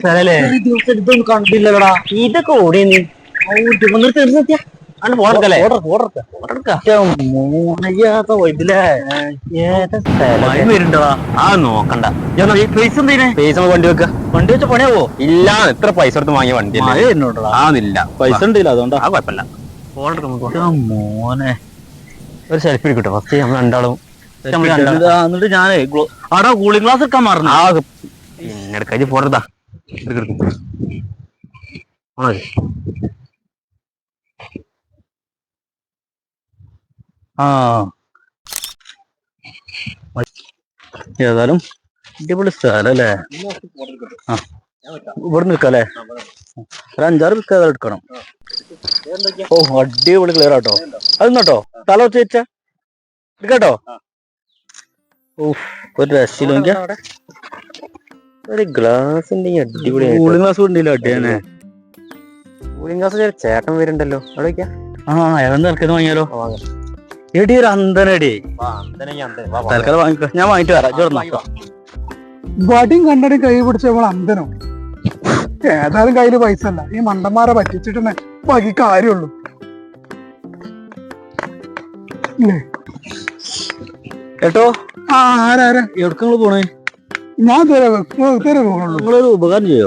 ഇതൊന്നും കണ്ടില്ലടാ ഇതൊക്കെ ഓടി നീ തീർച്ചയാ ആണ് പോടക്കല്ലേ മോണയ്യാത്ത വൈബിലേ. ഏതാ സ്ഥലം? വരുന്നുണ്ടോ ആ നോക്കണ്ട. പൈസ പൈസ വണ്ടി വെക്ക. വണ്ടി വെച്ച പണിയാവോ? ഇല്ല ഇത്ര പൈസ കൊടുത്ത് വാങ്ങിയ വണ്ടി ആന്നില്ല പൈസ ഉണ്ടല്ലോ അതുകൊണ്ടാ. ആ കുഴപ്പമില്ല. മോനെ. ഒരു സെൽഫി എടുക്കട്ടെ. ഫസ്റ്റ് നമ്മൾ രണ്ടാളും. എന്നിട്ട് ഞാനേ ഗ്ലോ- കൂളിംഗ് ഗ്ലാസ് എടുക്കാൻ മറന്നു. ആ പിന്നെ എടുക്കാ പോറതാ ആ. ഏതായാലും അടിപൊളി സ്ഥലം അല്ലേ ആ. ഇവിടെ നിൽക്കാല്ലേ ഒരു അഞ്ചാറ് ബിസ്ക എടുക്കണം. ഓ അടിപൊളി ക്ലിയർ ആട്ടോ. അത് കേട്ടോ തല വെച്ച് വെച്ചാ? എടുക്കാട്ടോ? ഓ ഒരു രക്ഷയില്ല നോക്കിയാ ഒരു ഗ്ലാസ് ഉണ്ടെങ്കിൽ അടിപൊളി കൂളിംഗ് ഗ്ലാസ് ചേട്ടൻ വരുന്നുണ്ടല്ലോ. അവിടെ വെക്കാ. ആ ഏതാണ്ട് തൽക്കാലം വാങ്ങിയാലോ. എടി ഒരു അന്തനടി തൽക്കാലം വാങ്ങിക്കോ. ഞാൻ വാങ്ങിട്ട് വരാം. ചോർന്നോ വടിയും കണ്ടടി കൈ പിടിച്ച നമ്മൾ അന്തനോ ഏതായാലും കയ്യിൽ പൈസ അല്ല. ഈ മണ്ടന്മാരെ പറ്റിച്ചിട്ടെ ബാക്കി കാര്യമുള്ളൂ. കേട്ടോ? ആ ആരാരാ എവിടെ പോണേ? ഞാൻ നിങ്ങളൊരു ഉപകാരം ചെയ്യോ?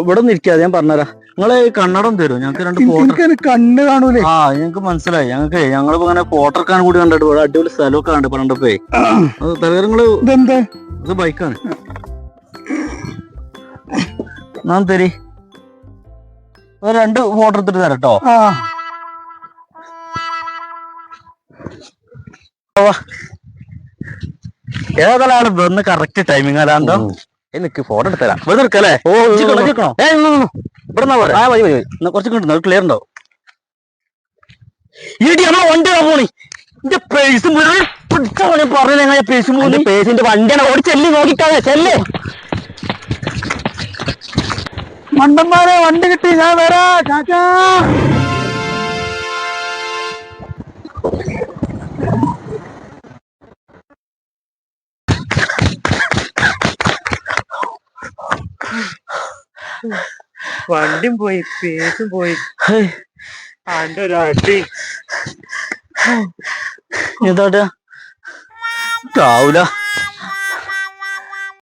ഇവിടെ നിൽക്കാതെ ഞാൻ പറഞ്ഞുതരാം. നിങ്ങളെ കണ്ണടം തരും ഞങ്ങൾക്ക് രണ്ട് ഫോട്ടോ കണ്ണ് കാണൂലേ. ആ ഞങ്ങൾക്ക് മനസ്സിലായി. ഞങ്ങൾക്ക് ഞങ്ങളിപ്പോ ഇങ്ങനെ ഫോട്ടോ എടുക്കാൻ കൂടി കണ്ടിട്ട് ഇവിടെ അടിപൊളി സ്ഥലമൊക്കെ കണ്ട് പറഞ്ഞപ്പോ അത് തലകരം നിങ്ങൾ ഇതെന്താ? ഇത് ബൈക്കാണ്. ഞാൻ തരി. രണ്ട് ഫോട്ടോ എടുത്തിട്ട് തരട്ടോ ആ. ഏതായാലും വന്ന് കറക്റ്റ് ടൈമിങ് അല്ലാണ്ടോ എനിക്ക് ഫോട്ടോ എടുത്തരാം. ഇവിടെ എടുക്കല്ലേ? ഓ. ഇവിടെ നിന്നാ പോരെ? ആ മതി മതി മതി. കുറച്ച് കിട്ടുന്നു ക്ലിയർ ഉണ്ടോ? ഇടി നമ്മളെ വണ്ടി പോണി. എന്റെ പേഴ്സ് പിടിച്ചോണി പറഞ്ഞ പേഴ്സ് എന്റെ മൂന്ന് പേസിന്റെ വണ്ടിയാണ്. ഓടി ചെല്ലി നോക്കിക്കാതെ ചെല്ലേ. മണ്ടന്മാരെ വണ്ടി കിട്ടി ഞാൻ വരാ ചാച്ചാ. വണ്ടിയും പോയി പേസും പോയി. അന്റെ ഒരു അടി ഇതാട്ടാ. രാവിലെ